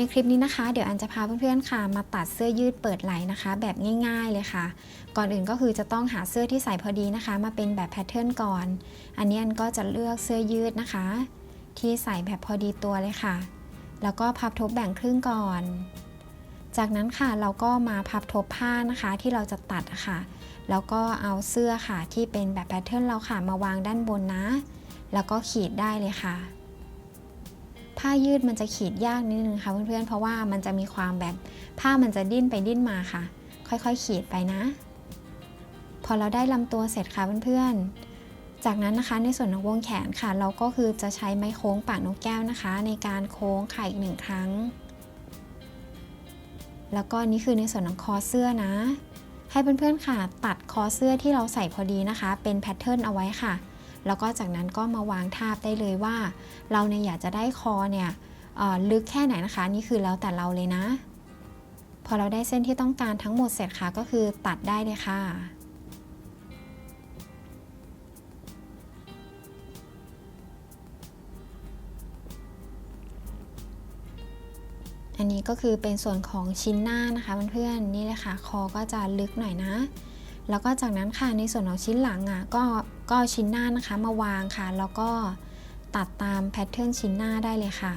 ในคลิปนี้นะคะ เดี๋ยวอันจะพาเพื่อนๆค่ะ มาตัดเสื้อยืดเปิดไหล่นะคะ แบบง่าย ๆเลยค่ะ ก่อนอื่นก็คือจะต้องหาเสื้อที่ใส่พอดีนะคะ มาเป็นแบบแพทเทิร์นก่อน อันนี้อันก็จะเลือกเสื้อยืดนะคะ ที่ใส่แบบพอดีตัวเลยค่ะ แล้วก็พับทบแบ่งครึ่งก่อน จากนั้นค่ะเราก็มาพับทบผ้านะคะที่เราจะตัดะค่ะ แล้วก็เอาเสื้อค่ะที่เป็นแบบแพทเทิร์นเราค่ะมาวางด้านบนนะ แล้วก็ขีดได้เลยค่ะ ผ้ายืดมันจะขีดยากนิดนึงค่ะเพื่อนๆ เพราะว่ามันจะมีความแบบผ้ามันจะดิ้นไปดิ้นมาค่ะ ค่อยๆ ขีดไปนะ พอเราได้ลำตัวเสร็จค่ะเพื่อนๆ จากนั้นนะคะในส่วนของวงแขนค่ะ เราก็คือจะใช้ไม้โค้งปากนกแก้วนะคะ ในการโค้งไข่อีกหนึ่งครั้ง แล้วก็นี่คือในส่วนของคอเสื้อนะ ให้เพื่อนๆค่ะ ตัดคอเสื้อที่เราใส่พอดีนะคะ เป็นแพทเทิร์นเอาไว้ค่ะ แล้วก็จากนั้นก็มาวางทาบได้เลยว่า เราเนี่ยอยากจะได้คอเนี่ยลึกแค่ไหนนะคะ นี่คือแล้วแต่เราเลยนะ พอเราได้เส้นที่ต้องการทั้งหมดเสร็จค่ะก็คือตัดได้เลยค่ะอันนี้ก็คือเป็นส่วนของชิ้นหน้านะคะเพื่อนๆนี่เลยค่ะ คอก็จะลึกหน่อยนะ แล้วก็จากนั้นค่ะในส่วนของชิ้นหลังอะก็ ก็ชิ้นหน้านะคะมาวางค่ะ แล้วก็ตัดตามแพทเทิร์นชิ้นหน้าได้เลยค่ะ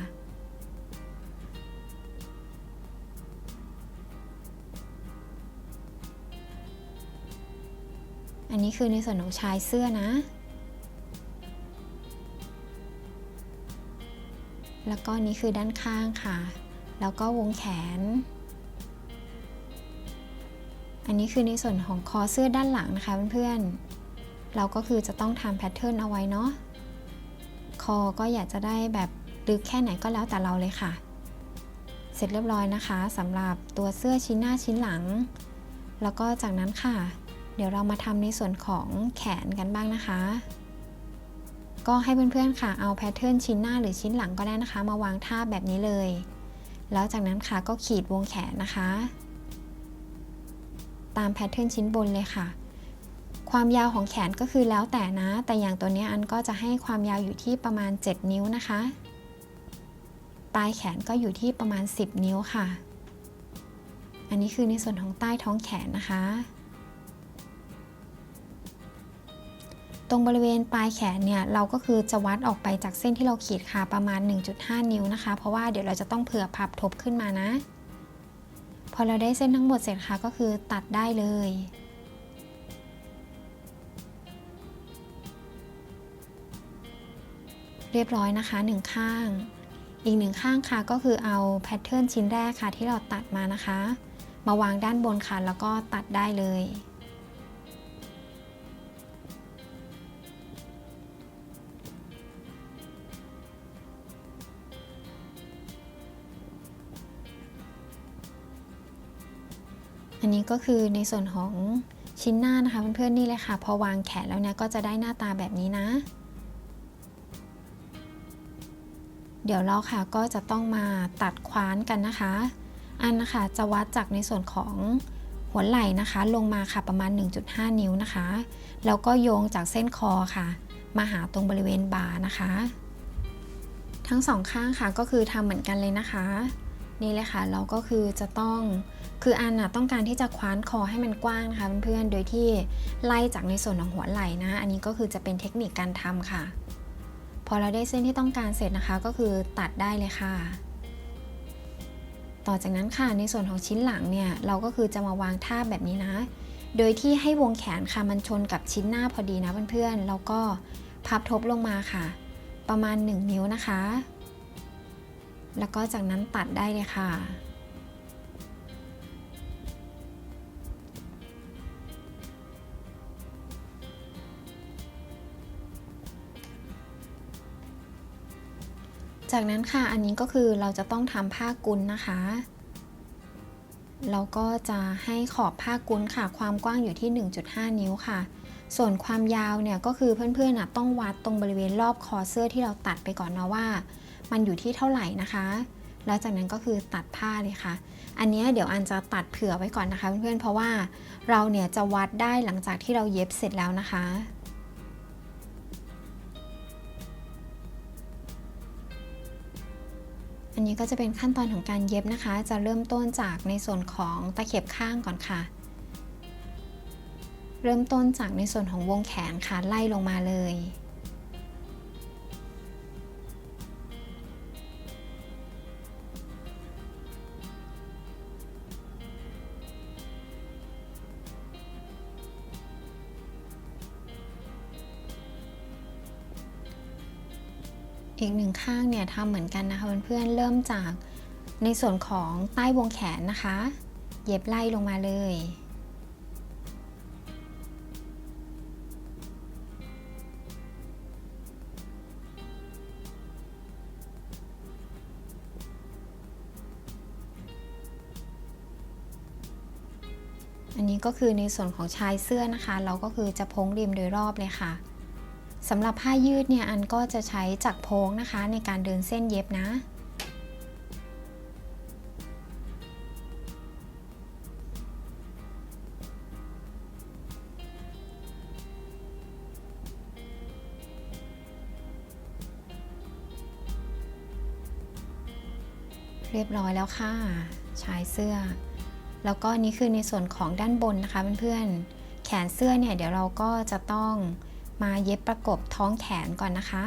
อันนี้คือในส่วนของชายเสื้อนะ แล้วก็นี้คือด้านข้างค่ะ แล้วก็วงแขน อันนี้คือในส่วนของคอเสื้อด้านหลังนะคะเพื่อนๆ เราก็คือจะต้องทำแพทเทิร์นเอาไว้เนาะคอก็อยากจะได้แบบลึกแค่ไหนก็แล้วแต่เราเลยค่ะ เสร็จเรียบร้อยนะคะสำหรับตัวเสื้อชิ้นหน้าชิ้นหลัง แล้วก็จากนั้นค่ะ เดี๋ยวเรามาทำในส่วนของแขนกันบ้างนะคะ ก็ให้เพื่อนๆค่ะเอาแพทเทิร์นชิ้นหน้าหรือชิ้นหลังก็ได้นะคะ มาวางท่าแบบนี้เลย แล้วจากนั้นค่ะก็ขีดวงแขนนะคะ ตามแพทเทิร์นชิ้นบนเลยค่ะ ความยาวของแขนก็คือแล้วแต่นะ แต่อย่างตัวนี้อันก็จะให้ความยาวอยู่ที่ประมาณ 7 นิ้วนะคะ ปลายแขนก็อยู่ที่ประมาณ 10 นิ้วค่ะ อันนี้คือในส่วนของใต้ท้องแขนนะคะ ตรงบริเวณปลายแขนเนี่ยเราก็คือจะวัดออกไปจากเส้นที่เราขีดค่ะประมาณ 1.5 นิ้วนะคะ เพราะว่าเดี๋ยวเราจะต้องเผื่อพับทบขึ้นมานะ พอเราได้เส้นทั้งหมดเสร็จค่ะก็คือตัดได้เลย เรียบร้อยนะคะหนึ่งข้าง อีกหนึ่งข้างค่ะก็คือเอาแพทเทิร์นชิ้นแรกค่ะที่เราตัดมานะคะ มาวางด้านบนค่ะแล้วก็ตัดได้เลยอันนี้ก็คือในส่วนของชิ้นหน้านะคะเพื่อนๆนี่เลยค่ะ พอวางแขนแล้วเนี่ยก็จะได้หน้าตาแบบนี้นะ เดี๋ยวเราค่ะก็จะต้องมาตัดคว้านกันนะคะ อันนะคะจะวัดจากในส่วนของหัวไหล่นะคะ ลงมาค่ะประมาณ 1.5 นิ้วนะคะ แล้วก็โยงจากเส้นคอค่ะ มาหาตรงบริเวณบ่านะคะ ทั้งสองข้างค่ะก็คือทำเหมือนกันเลยนะคะ นี่เลยค่ะเราก็คือจะต้องคืออันน่ะต้องการที่จะคว้านคอให้มันกว้างนะคะเพื่อนๆโดยที่ไล่จากในส่วนของหัวไหล่นะ อันนี้ก็คือจะเป็นเทคนิคการทำค่ะ อเราได้เส้นที่ต้องการเสร็จนะคะ ก็คือตัดได้เลยค่ะ ต่อจากนั้นค่ะในส่วนของชิ้นหลังเนี่ยเราก็คือจะมาวางท่าแบบนี้นะ โดยที่ให้วงแขนค่ะมันชนกับชิ้นหน้าพอดีนะเพื่อนๆแล้วก็พับทบลงมาค่ะ ประมาณ 1 นิ้วนะคะ แล้วก็จากนั้นตัดได้เลยค่ะ จากนั้นค่ะอันนี้ก็คือเราจะต้องทำผ้ากุลนะคะเราก็จะให้ขอบผ้ากุลค่ะ ความกว้างอยู่ที่ 1.5 นิ้วค่ะ ส่วนความยาวเนี่ยก็คือเพื่อนๆนะต้องวัดตรงบริเวณรอบคอเสื้อที่เราตัดไปก่อนนะว่า มันอยู่ที่เท่าไหร่นะคะ แล้วจากนั้นก็คือตัดผ้าเลยค่ะ อันนี้เดี๋ยวอันจะตัดเผื่อไว้ก่อนนะคะเพื่อนๆเพราะว่าเราเนี่ยจะวัดได้หลังจากที่เราเย็บเสร็จแล้วนะคะ นนี้ก็จะเป็นขั้นตอนของการเย็บนะคะ จะเริ่มต้นจากในส่วนของตะเข็บข้างก่อนค่ะ เริ่มต้นจากในส่วนของวงแขนค่ะไล่ลงมาเลย อีกหนึ่งข้างเนี่ยทำเหมือนกันนะคะเพื่อนๆเริ่มจากในส่วนของใต้วงแขนนะคะ เย็บไล่ลงมาเลย อันนี้ก็คือในส่วนของชายเสื้อนะคะ เราก็คือจะพ้งริมโดยรอบเลยค่ะ สำหรับผ้ายืดเนี่ยอันก็จะใช้จักรโพงนะคะ ในการเดินเส้นเย็บนะ เรียบร้อยแล้วค่ะ ชายเสื้อ แล้วก็นี่คือในส่วนของด้านบนนะคะเพื่อนๆ แขนเสื้อเนี่ยเดี๋ยวเราก็จะต้อง มาเย็บประกบท้องแขนก่อนนะคะ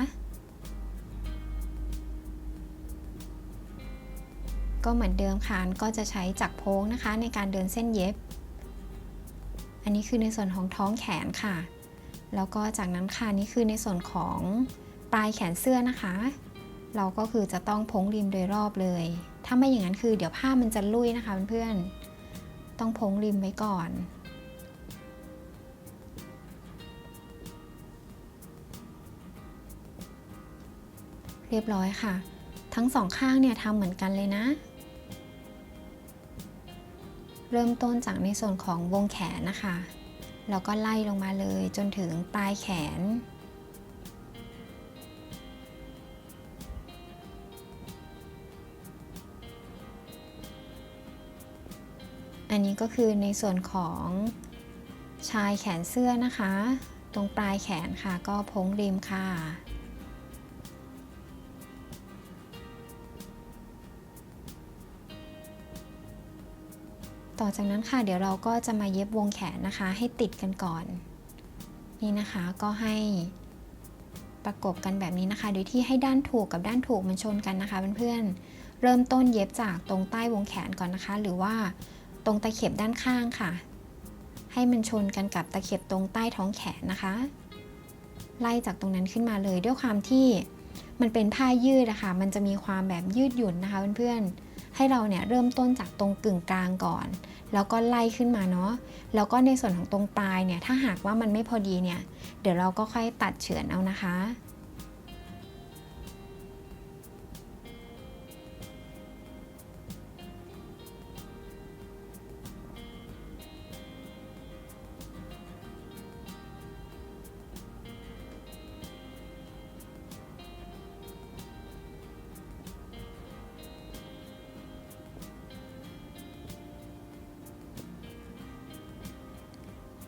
ก็เหมือนเดิมค่ะก็จะใช้จักรโพ้งนะคะ ในการเดินเส้นเย็บ อันนี้คือในส่วนของท้องแขนค่ะ แล้วก็จากนั้นค่ะนี่คือในส่วนของปลายแขนเสื้อนะคะ เราก็คือจะต้องพ้งริมโดยรอบเลย ถ้าไม่อย่างนั้นคือเดี๋ยวผ้ามันจะลุยนะคะเพื่อนๆต้องพ้งริมไว้ก่อน เรียบร้อยค่ะ ทั้งสองข้างเนี่ยทำเหมือนกันเลยนะ เริ่มต้นจากในส่วนของวงแขนนะคะแล้วก็ไล่ลงมาเลยจนถึงปลายแขน อันนี้ก็คือในส่วนของชายแขนเสื้อนะคะ ตรงปลายแขนค่ะก็พ้งริมค่ะ ต่อจากนั้นค่ะเดี๋ยวเราก็จะมาเย็บวงแขนนะคะ ให้ติดกันก่อน นี่นะคะก็ให้ประกบกันแบบนี้นะคะ โดยที่ให้ด้านถูกกับด้านถูกมันชนกันนะคะเพื่อนๆเริ่มต้นเย็บจากตรงใต้วงแขนก่อนนะคะ หรือว่าตรงตะเข็บด้านข้างค่ะ ให้มันชนกันกับตะเข็บตรงใต้ท้องแขนนะคะ ไล่จากตรงนั้นขึ้นมาเลยด้วยความที่มันเป็นผ้ายืดนะคะมันจะมีความแบบยืดหยุ่นนะคะเพื่อนๆ ให้เราเนี่ยเริ่มต้นจากตรงกึ่งกลางก่อน แล้วก็ไล่ขึ้นมาเนาะแล้วก็ในส่วนของตรงปลายเนี่ยถ้าหากว่ามันไม่พอดีเนี่ยเดี๋ยวเราก็ค่อยตัดเฉือนเอานะคะ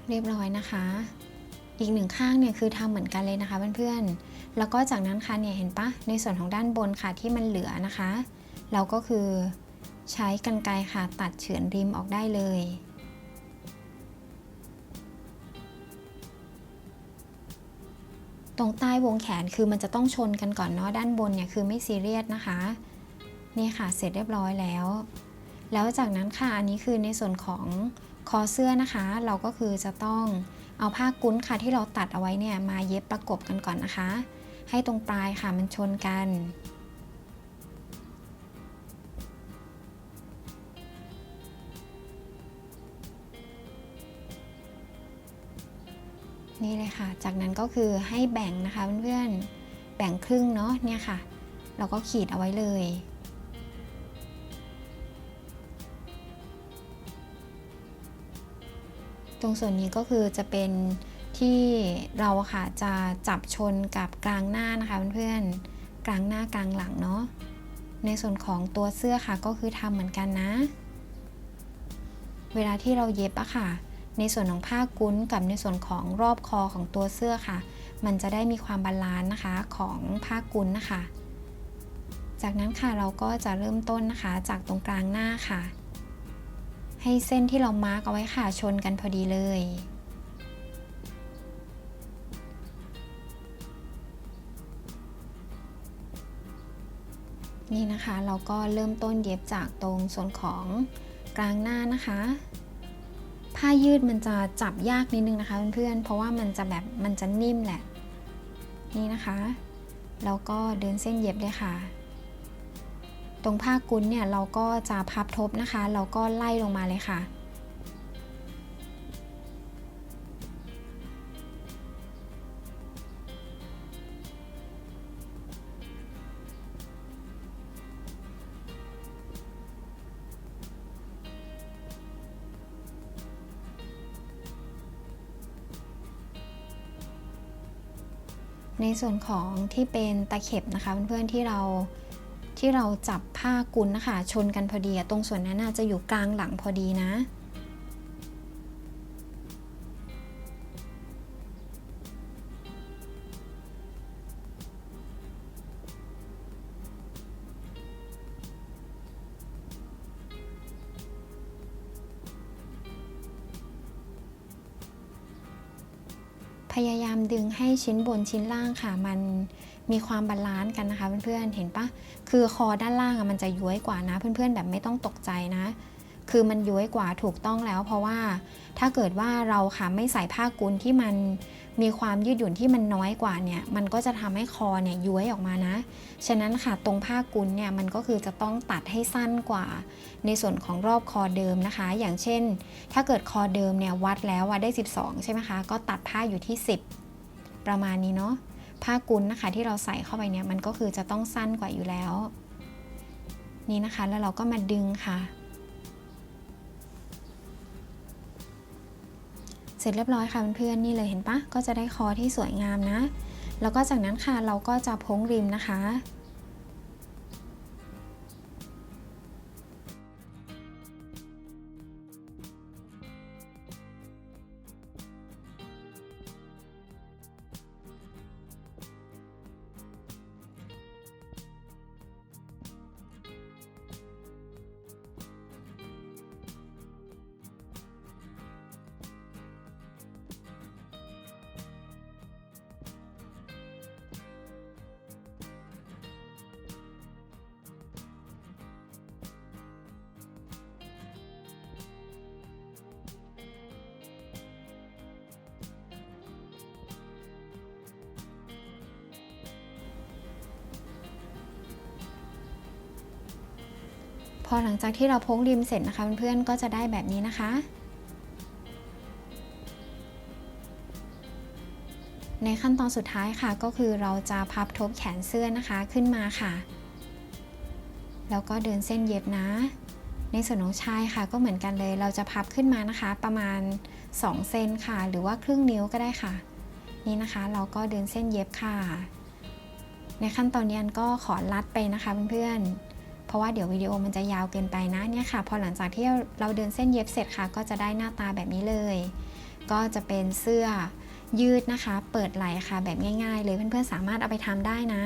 เรียบร้อยนะคะ อีกหนึ่งข้างเนี่ยคือทำเหมือนกันเลยนะคะเพื่อนๆ แล้วก็จากนั้นค่ะเนี่ยเห็นปะในส่วนของด้านบนค่ะที่มันเหลือนะคะ เราก็คือใช้กรรไกรค่ะตัดเฉือนริมออกได้เลยตรงใต้วงแขนคือมันจะต้องชนกันก่อนเนาะด้านบนเนี่ยคือไม่ซีเรียสนะคะ นี่ค่ะเสร็จเรียบร้อยแล้ว แล้วจากนั้นค่ะอันนี้คือในส่วนของ คอเสื้อนะคะเราก็คือจะต้องเอาผ้ากุ้นค่ะที่เราตัดเอาไว้เนี่ยมาเย็บประกบกันก่อนนะคะ ให้ตรงปลายค่ะมันชนกัน นี่เลยค่ะ จากนั้นก็คือให้แบ่งนะคะเพื่อนๆแบ่งครึ่งเนาะเนี่ยค่ะ เราก็ขีดเอาไว้เลย ตรงส่วนนี้ก็คือจะเป็นที่เราค่ะจะจับชนกับกลางหน้านะคะเพื่อนๆกลางหน้ากลางหลังเนาะในส่วนของตัวเสื้อค่ะก็คือทำเหมือนกันนะ เวลาที่เราเย็บอะค่ะ ในส่วนของผ้ากุ้นกับในส่วนของรอบคอของตัวเสื้อค่ะ มันจะได้มีความบาลานซ์นะคะของผ้ากุ้นนะคะ จากนั้นค่ะเราก็จะเริ่มต้นนะคะ จากตรงกลางหน้าค่ะ ให้เส้นที่เรามาร์กเอาไว้ค่ะชนกันพอดีเลย นี่นะคะเราก็เริ่มต้นเย็บจากตรงส่วนของกลางหน้านะคะ ผ้ายืดมันจะจับยากนิดนึงนะคะเพื่อนๆเพราะว่ามันจะแบบมันจะนิ่มแหละ นี่นะคะ แล้วก็เดินเส้นเย็บเลยค่ะ ตรงผ้ากุ้นเนี่ยเราก็จะพับทบนะคะ เราก็ไล่ลงมาเลยค่ะ ในส่วนของที่เป็นตะเข็บนะคะเพื่อนๆที่เรา ที่เราจับผ้ากุนนะคะ ชนกันพอดีตรงส่วนนั้นน่าจะอยู่กลางหลังพอดีนะพยายามดึงให้ชิ้นบนชิ้นล่างค่ะ มัน มีความบาลานซ์กันนะคะเพื่อนๆเห็นปะคือคอด้านล่างอะมันจะย้วยกว่านะ เพื่อนๆแบบไม่ต้องตกใจนะ คือมันย้วยกว่าถูกต้องแล้ว เพราะว่าถ้าเกิดว่าเราค่ะไม่ใส่ผ้ากุนที่มันมีความยืดหยุ่นที่มันน้อยกว่าเนี่ย มันก็จะทำให้คอเนี่ยย้วยออกมานะ ฉะนั้นค่ะตรงผ้ากุนเนี่ยมันก็คือจะต้องตัดให้สั้นกว่า ในส่วนของรอบคอเดิมนะคะ อย่างเช่น ถ้าเกิดคอเดิมเนี่ยวัดแล้วว่าได้ 12 ใช่ไหมคะ ก็ตัดผ้าอยู่ที่ 10 ประมาณนี้เนาะ ผ้ากุนนะคะที่เราใส่เข้าไปเนี่ยมันก็คือจะต้องสั้นกว่าอยู่แล้ว นี่นะคะแล้วเราก็มาดึงค่ะ เสร็จเรียบร้อยค่ะเพื่อนๆนี่เลยเห็นปะก็จะได้คอที่สวยงามนะ แล้วก็จากนั้นค่ะเราก็จะพ้งริมนะคะ พอหลังจากที่เราพ้งริมเสร็จนะคะเพื่อนๆก็จะได้แบบนี้นะคะ ในขั้นตอนสุดท้ายค่ะก็คือเราจะพับทบแขนเสื้อนะคะขึ้นมาค่ะ แล้วก็เดินเส้นเย็บนะ ในส่วนของชายค่ะก็เหมือนกันเลย เราจะพับขึ้นมานะคะ ประมาณ 2 เซนค่ะ หรือว่าครึ่งนิ้วก็ได้ค่ะ นี่นะคะเราก็เดินเส้นเย็บค่ะ ในขั้นตอนนี้ก็ขอลัดไปนะคะเพื่อนๆ เพราะว่าเดี๋ยววิดีโอมันจะยาวเกินไปนะเนี่ยค่ะ พอหลังจากที่เราเดินเส้นเย็บเสร็จค่ะ ก็จะได้หน้าตาแบบนี้เลย ก็จะเป็นเสื้อยืดนะคะ เปิดไหล่ค่ะแบบง่าย ๆ เลยเพื่อนๆสามารถเอาไปทำได้นะ